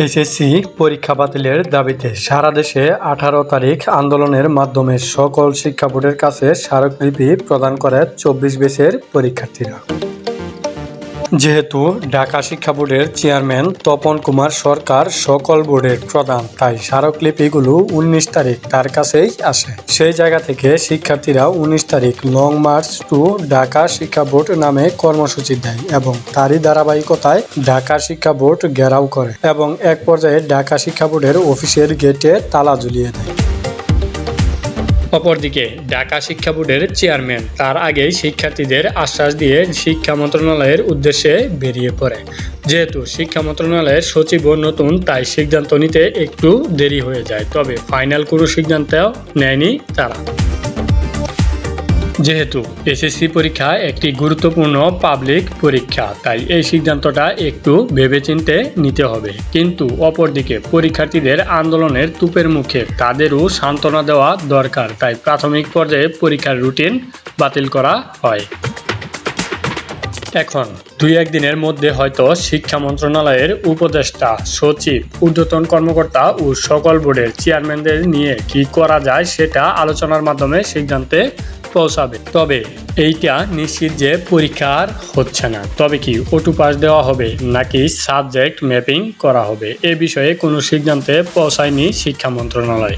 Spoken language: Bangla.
এসএসসি পরীক্ষা বাতিলের দাবিতে সারা দেশে আঠারো তারিখ আন্দোলনের মাধ্যমে সকল শিক্ষা বোর্ডের কাছে স্মারকলিপি প্রদান করে চব্বিশ বেসের পরীক্ষার্থীরা। যেহেতু ঢাকা শিক্ষা বোর্ডের চেয়ারম্যান তপন কুমার সরকার সকল বোর্ডের প্রধান, তাই স্মারকলিপিগুলো উনিশ তারিখ তার কাছেই আসে। সেই জায়গা থেকে শিক্ষার্থীরা উনিশ তারিখ লং মার্চ টু ঢাকা শিক্ষা বোর্ড নামে কর্মসূচি দেয় এবং তারই ধারাবাহিকতায় ঢাকা শিক্ষা বোর্ড ঘেরাও করে এবং এক পর্যায়ে ঢাকা শিক্ষা বোর্ডের অফিসের গেটে তালা ঝুলিয়ে দেয়। অপরদিকে ঢাকা শিক্ষা বোর্ডের চেয়ারম্যান, তার আগেই শিক্ষার্থীদের আশ্বাস দিয়ে শিক্ষা মন্ত্রণালয়ের উদ্দেশ্যে বেরিয়ে পড়ে। যেহেতু শিক্ষা মন্ত্রণালয়ের সচিবও নতুন, তাই সিদ্ধান্ত নিতে একটু দেরি হয়ে যায়, তবে ফাইনাল কোনো সিদ্ধান্ত নেয়নি তারা। যেহেতু এসএসসি পরীক্ষা একটি গুরুত্বপূর্ণ পাবলিক পরীক্ষা, তাই এই সিদ্ধান্তটা একটু ভেবেচিন্তে নিতে হবে। কিন্তু অপরদিকে পরীক্ষার্থীদের আন্দোলনের তুপের মুখে তাদেরও সান্ত্বনা দেওয়া দরকার, তাই প্রাথমিক পর্যায়ে পরীক্ষার রুটিন বাতিল করা হয়। এখন দুই একদিনের মধ্যে হয়তো শিক্ষা মন্ত্রণালয়ের উপদেষ্টা, সচিব, ঊর্ধ্বতন কর্মকর্তা ও সকল বোর্ডের চেয়ারম্যানদের নিয়ে কি করা যায় সেটা আলোচনার মাধ্যমে সিদ্ধান্তে পৌঁছাবে। তবে এইটা নিশ্চিত যে পরীক্ষার হচ্ছে না। তবে কি ওটু পাস দেওয়া হবে নাকি সাবজেক্ট ম্যাপিং করা হবে? এ বিষয়ে কোনো সিদ্ধান্তে পৌঁছায়নি শিক্ষা মন্ত্রণালয়।